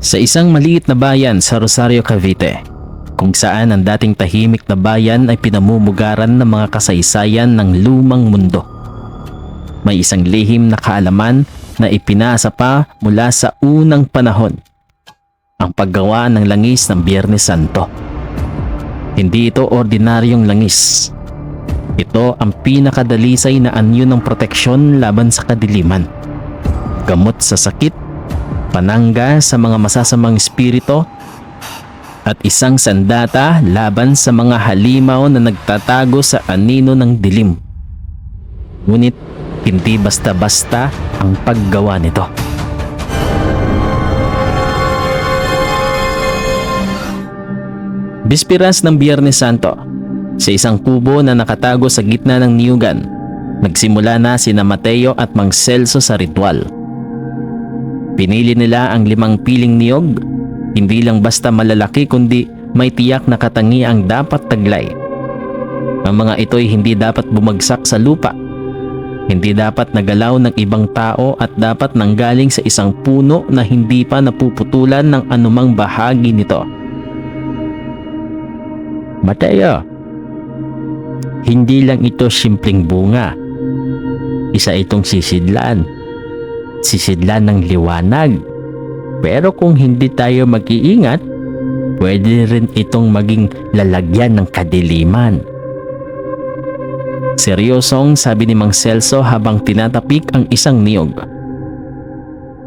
Sa isang maliit na bayan sa Rosario, Cavite, kung saan ang dating tahimik na bayan ay pinamumugaran ng mga kasaysayan ng lumang mundo. May isang lihim na kaalaman na ipinasa pa mula sa unang panahon. Ang paggawa ng langis ng Biyernes Santo. Hindi ito ordinaryong langis. Ito ang pinakadalisay na anyo ng proteksyon laban sa kadiliman. Gamot sa sakit, panangga sa mga masasamang espirito, at isang sandata laban sa mga halimaw na nagtatago sa anino ng dilim. Ngunit hindi basta-basta ang paggawa nito. Bispiras ng Biyernes Santo, sa isang kubo na nakatago sa gitna ng niyugan, nagsimula na sina Mateo at Mang Celso sa ritual. Pinili nila ang limang piling niyog, hindi lang basta malalaki kundi may tiyak na katangi ang dapat taglay. Ang mga ito'y hindi dapat bumagsak sa lupa. Hindi dapat nagalaw ng ibang tao at dapat nanggaling sa isang puno na hindi pa napuputulan ng anumang bahagi nito. Mateo, hindi lang ito simpleng bunga. Isa itong sisidlan. Sisidlan ng liwanag. Pero kung hindi tayo mag-iingat, pwede rin itong maging lalagyan ng kadiliman. Seryosong sabi ni Mang Celso habang tinatapik ang isang niyog.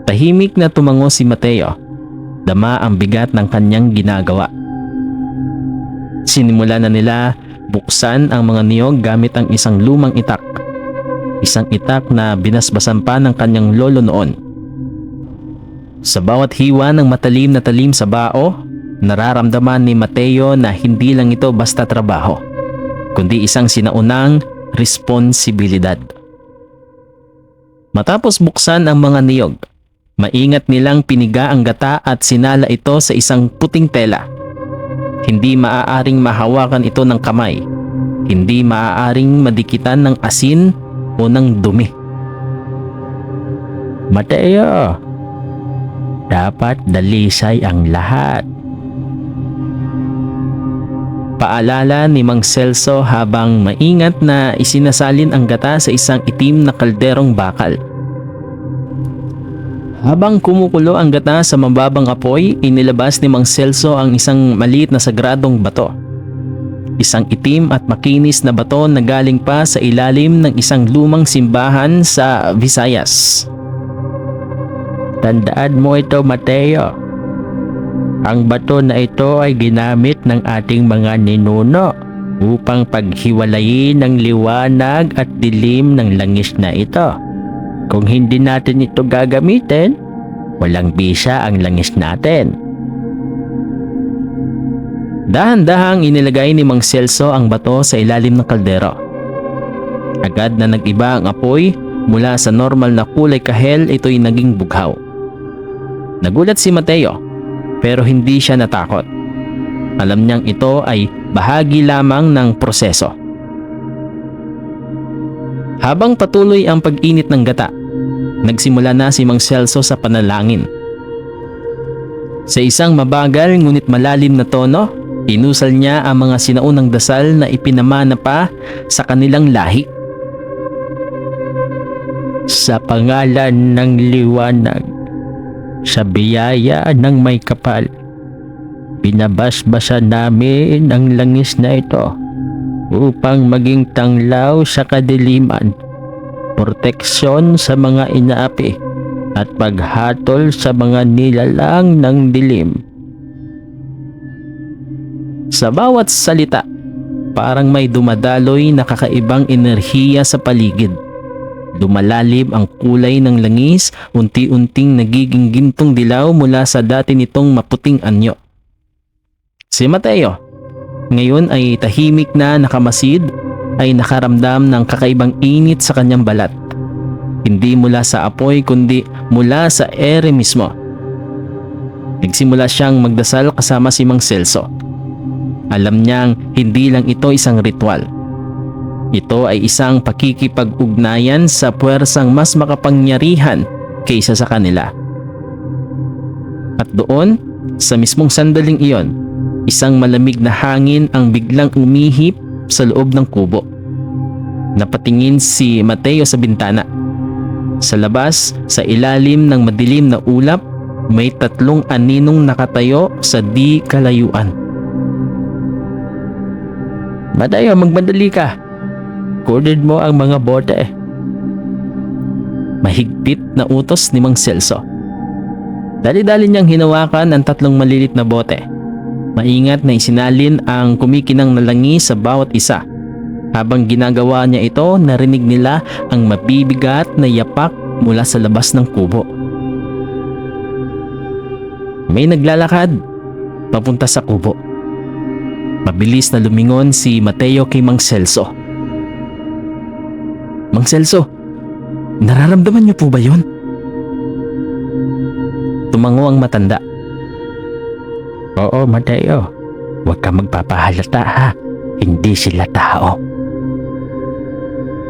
Tahimik na tumango si Mateo. Dama ang bigat ng kanyang ginagawa. Sinimula na nila buksan ang mga niyog gamit ang isang lumang itak. Isang itak na binasbasan pa ng kanyang lolo noon. Sa bawat hiwa ng matalim na talim sa bao, nararamdaman ni Mateo na hindi lang ito basta trabaho, kundi isang sinaunang responsibilidad. Matapos buksan ang mga niyog, maingat nilang piniga ang gata at sinala ito sa isang puting tela. Hindi maaaring mahawakan ito ng kamay. Hindi maaaring madikitan ng asin o ng dumi. Mateo, dapat dalisay ang lahat. Paalala ni Mang Celso habang maingat na isinasalin ang gata sa isang itim na kalderong bakal. Habang kumukulo ang gata sa mababang apoy, inilabas ni Mang Celso ang isang maliit na sagradong bato. Isang itim at makinis na bato na galing pa sa ilalim ng isang lumang simbahan sa Visayas. Tandaan mo ito, Mateo. Ang bato na ito ay ginamit ng ating mga ninuno upang paghiwalayin ang liwanag at dilim ng langis na ito. Kung hindi natin ito gagamitin, walang bisa ang langis natin. Dahan-dahang inilagay ni Mang Celso ang bato sa ilalim ng kaldero. Agad na nag-iba ang apoy mula sa normal na kulay kahel ito'y naging bughaw. Nagulat si Mateo pero hindi siya natakot. Alam niyang ito ay bahagi lamang ng proseso. Habang patuloy ang pag-init ng gata, nagsimula na si Mang Celso sa panalangin. Sa isang mabagal ngunit malalim na tono, inusal niya ang mga sinaunang dasal na ipinamana pa sa kanilang lahi. Sa pangalan ng liwanag, sa biyaya ng may kapal, binabasbasa namin ang langis na ito upang maging tanglaw sa kadiliman, proteksyon sa mga inaapi at paghatol sa mga nilalang ng dilim. Sa bawat salita, parang may dumadaloy na kakaibang enerhiya sa paligid. Lumalalim ang kulay ng langis, unti-unting nagiging gintong dilaw mula sa dati nitong maputing anyo. Si Mateo, ngayon ay tahimik na nakamasid, ay nakaramdam ng kakaibang init sa kanyang balat. Hindi mula sa apoy kundi mula sa ere mismo. Nagsimula siyang magdasal kasama si Mang Celso. Alam niyang hindi lang ito isang ritual. Ito ay isang pakikipag-ugnayan sa puwersang mas makapangyarihan kaysa sa kanila. At doon, sa mismong sandaling iyon, isang malamig na hangin ang biglang umihip sa loob ng kubo. Napatingin si Mateo sa bintana. Sa labas, sa ilalim ng madilim na ulap, may tatlong aninong nakatayo sa di kalayuan. Mateo, magmadali ka. Kunin mo ang mga bote. Mahigpit na utos ni Mang Celso. Dali-dali niyang hinawakan ang tatlong malilit na bote. Maingat na isinalin ang kumikinang na langis sa bawat isa. Habang ginagawa niya ito, narinig nila ang mabibigat na yapak mula sa labas ng kubo. May naglalakad papunta sa kubo. Mabilis na lumingon si Mateo kay Mang Celso. Mang Celso, nararamdaman niyo po ba yon? Tumango ang matanda. Oo, Mateo. Huwag ka magpapahalata ha. Hindi sila tao.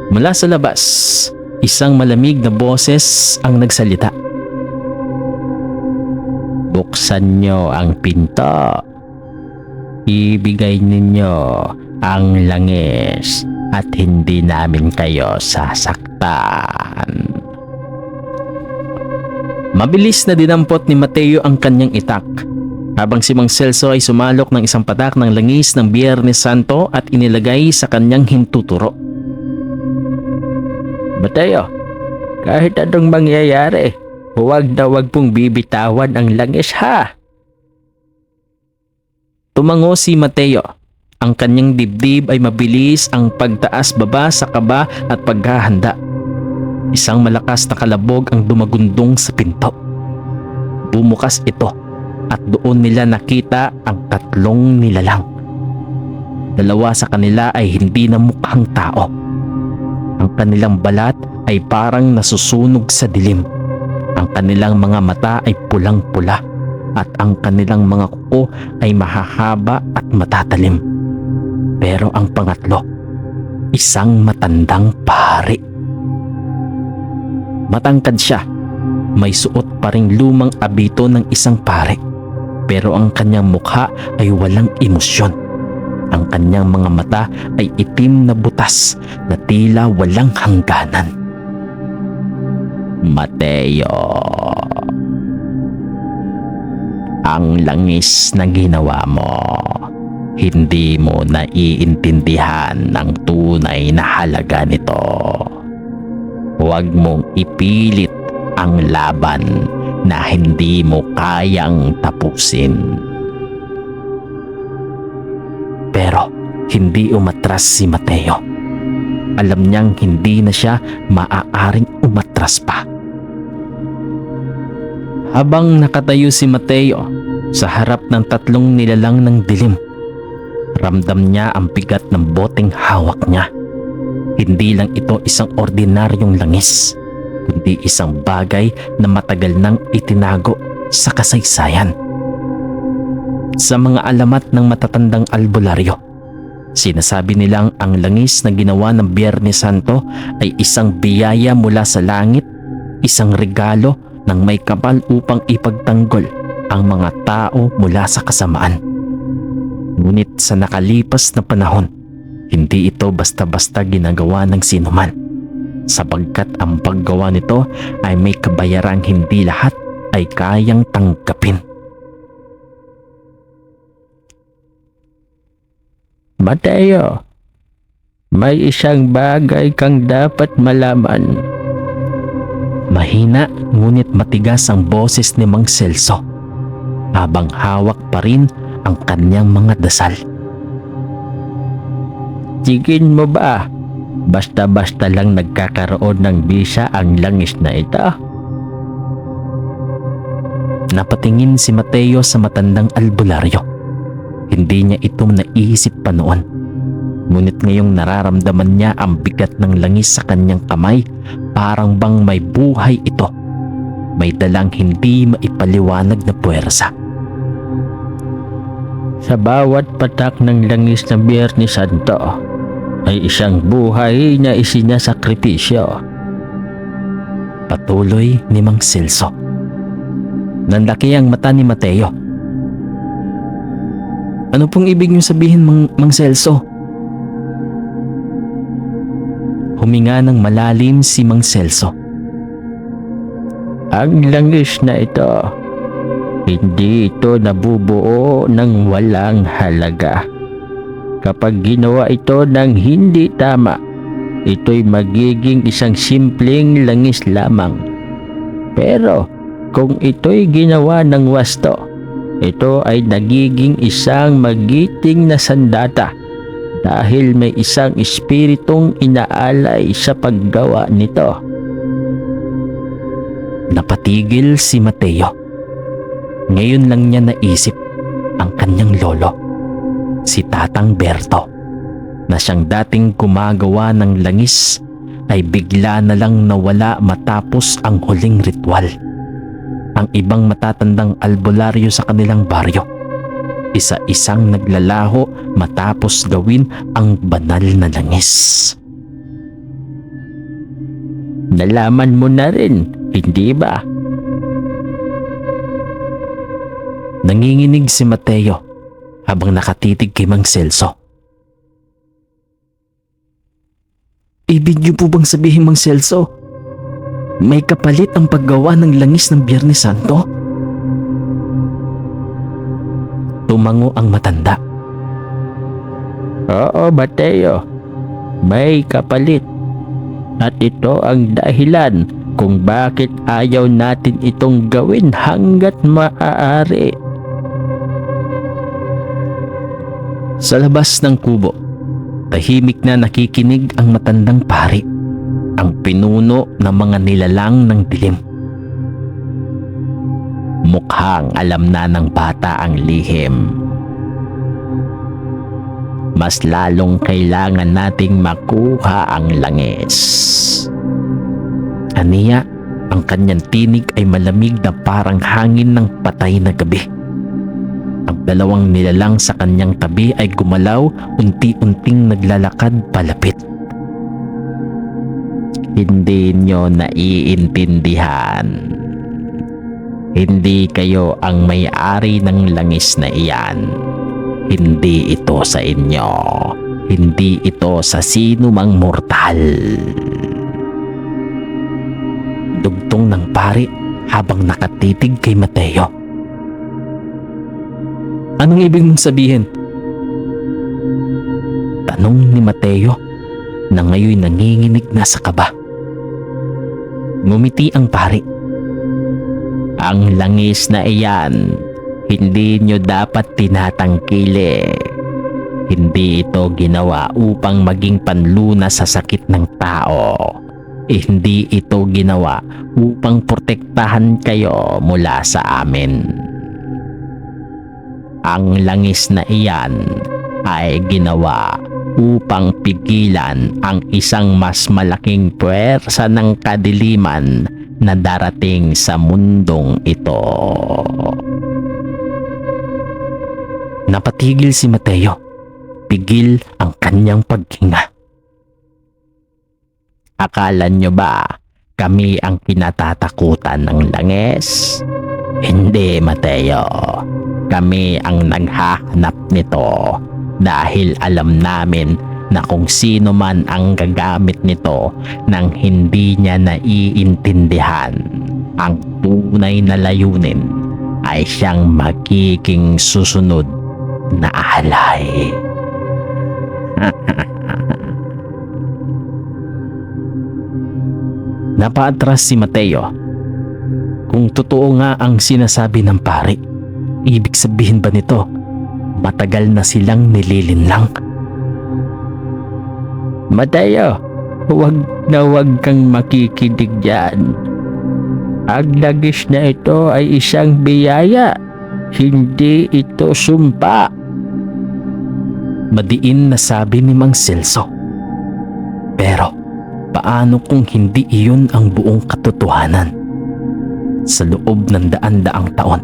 Mula sa labas, isang malamig na boses ang nagsalita. Buksan niyo ang pinto. Ibigay ninyo ang langis at hindi namin kayo sasaktan. Mabilis na dinampot ni Mateo ang kanyang itak habang si Mang Celso ay sumalok ng isang patak ng langis ng Biyernes Santo at inilagay sa kanyang hintuturo. Mateo, kahit anong mangyayari, huwag na huwag pong bibitawan ang langis ha. Tumango si Mateo. Ang kanyang dibdib ay mabilis ang pagtaas baba sa kaba at paghahanda. Isang malakas na kalabog ang dumagundong sa pinto. Bumukas ito at doon nila nakita ang tatlong nilalang. Dalawa sa kanila ay hindi na mukhang tao. Ang kanilang balat ay parang nasusunog sa dilim. Ang kanilang mga mata ay pulang-pula at ang kanilang mga kuko ay mahahaba at matatalim. Pero ang pangatlo, isang matandang pari. Matangkad siya. May suot pa ring lumang abito ng isang pare. Pero ang kanyang mukha ay walang emosyon. Ang kanyang mga mata ay itim na butas na tila walang hangganan. Mateo. Ang langis na ginawa mo. Hindi mo naiintindihan ang tunay na halaga nito. Huwag mong ipilit ang laban na hindi mo kayang tapusin. Pero hindi umatras si Mateo. Alam niyang hindi na siya maaaring umatras pa. Habang nakatayo si Mateo sa harap ng tatlong nilalang ng dilim, ramdam niya ang bigat ng boteng hawak niya. Hindi lang ito isang ordinaryong langis, kundi isang bagay na matagal nang itinago sa kasaysayan. Sa mga alamat ng matatandang albularyo, sinasabi nilang ang langis na ginawa ng Biyernes Santo ay isang biyaya mula sa langit, isang regalo ng may kapal upang ipagtanggol ang mga tao mula sa kasamaan. Ngunit sa nakalipas na panahon, hindi ito basta-basta ginagawa ng sinuman sapagkat ang paggawa nito ay may kabayarang hindi lahat ay kayang tanggapin. Mateo, may isang bagay kang dapat malaman. Mahina ngunit matigas ang boses ni Mang Celso habang hawak pa rin ang kanyang mga dasal. Tigin mo ba? Basta-basta lang nagkakaroon ng bisa ang langis na ito. Napatingin si Mateo sa matandang albularyo. Hindi niya ito naiisip pa noon. Ngunit ngayong nararamdaman niya ang bigat ng langis sa kanyang kamay, parang bang may buhay ito. May dalang hindi maipaliwanag na puwersa. Sa bawat patak ng langis ng Biyernes Santo ay isang buhay na isinasakripisyo. Patuloy ni Mang Silso. Nanlaki ang mata ni Mateo. Ano pong ibig niyong sabihin, Mang, Mang Celso? Huminga ng malalim si Mang Celso. Ang langis na ito, hindi ito nabubuo ng walang halaga. Kapag ginawa ito ng hindi tama, ito'y magiging isang simpleng langis lamang. Pero kung ito'y ginawa ng wasto, ito ay nagiging isang magiting na sandata dahil may isang espiritong inaalay sa paggawa nito. Napatigil si Mateo. Ngayon lang niya naisip ang kanyang lolo, si Tatang Berto, na siyang dating gumagawa ng langis ay bigla na lang nawala matapos ang huling ritual. Ang ibang matatandang albularyo sa kanilang baryo, isa-isang naglalaho matapos gawin ang banal na langis. Nalaman mo na rin, hindi ba? Nanginginig si Mateo habang nakatitig kay Mang Celso. Ibig niyo po bang sabihin Mang Celso? May kapalit ang paggawa ng langis ng Biyernes Santo? Tumango ang matanda. Oo, Mateo. May kapalit. At ito ang dahilan kung bakit ayaw natin itong gawin hanggat maaari. Sa labas ng kubo, tahimik na nakikinig ang matandang pari, ang pinuno ng mga nilalang ng dilim. Mukhang alam na ng bata ang lihim. Mas lalong kailangan nating makuha ang langis. Aniya, ang kanyang tinig ay malamig na parang hangin ng patay na gabi. Ang dalawang nilalang sa kanyang tabi ay gumalaw, unti-unting naglalakad palapit. Hindi nyo naiintindihan. Hindi kayo ang may-ari ng langis na iyan. Hindi ito sa inyo. Hindi ito sa sino mang mortal. Dugtong ng pari habang nakatitig kay Mateo. Anong ibig mong sabihin? Tanong ni Mateo na ngayon nanginginig na sa kaba. Ngumiti ang pari. Ang langis na iyan, hindi nyo dapat tinatangkili. Hindi ito ginawa upang maging panlunas sa sakit ng tao. Hindi ito ginawa upang protektahan kayo mula sa amin. Ang langis na iyan ay ginawa upang pigilan ang isang mas malaking puwersa ng kadiliman na darating sa mundong ito. Napatigil si Mateo. Pigil ang kanyang paghinga. Akala nyo ba kami ang kinatatakutan ng langis? Hindi, Mateo. Kami ang naghahanap nito dahil alam namin na kung sino man ang gagamit nito nang hindi niya naiintindihan ang tunay na layunin ay siyang magiging susunod na alay. Napaatras si Mateo. Kung totoo nga ang sinasabi ng pari, ibig sabihin ba nito matagal na silang nililinlang? Mateo, huwag na huwag kang makikinig dyan. Ang lagis na ito ay isang biyaya, hindi ito sumpa. Madiin na sabi ni Mang Celso. Pero paano kung hindi iyon ang buong katotohanan? Sa loob ng daan-daang taon,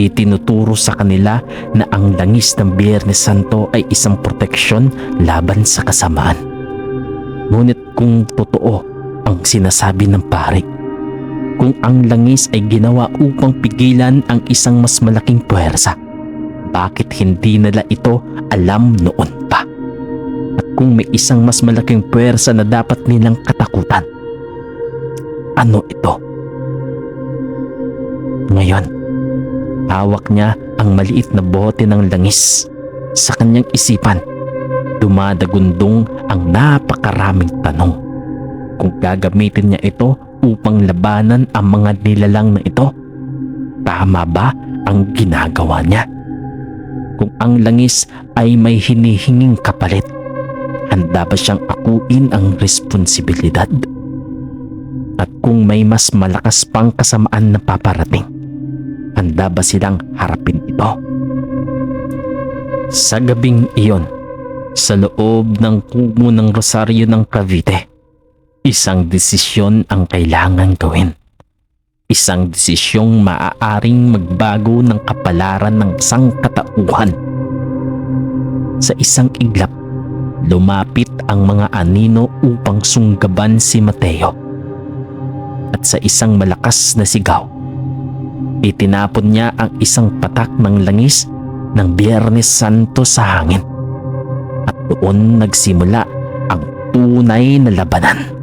itinuturo sa kanila na ang langis ng Biyernes Santo ay isang proteksyon laban sa kasamaan. Ngunit kung totoo ang sinasabi ng pari, kung ang langis ay ginawa upang pigilan ang isang mas malaking puwersa, bakit hindi nila ito alam noon pa? At kung may isang mas malaking puwersa na dapat nilang katakutan, ano ito? Ngayon, hawak niya ang maliit na bote ng langis. Sa kanyang isipan, dumadagundong ang napakaraming tanong. Kung gagamitin niya ito upang labanan ang mga nilalang na ito, tama ba ang ginagawa niya? Kung ang langis ay may hinihinging kapalit, handa ba siyang akuin ang responsibilidad? At kung may mas malakas pang kasamaan na paparating, handa ba silang harapin ito? Sa gabing iyon, sa loob ng kubo ng Rosario ng Cavite, isang desisyon ang kailangan gawin. Isang desisyong maaaring magbago ng kapalaran ng sangkatauhan. Sa isang iglap, lumapit ang mga anino upang sunggaban si Mateo. At sa isang malakas na sigaw, itinapon niya ang isang patak ng langis ng Biyernes Santo sa hangin. At doon nagsimula ang tunay na labanan.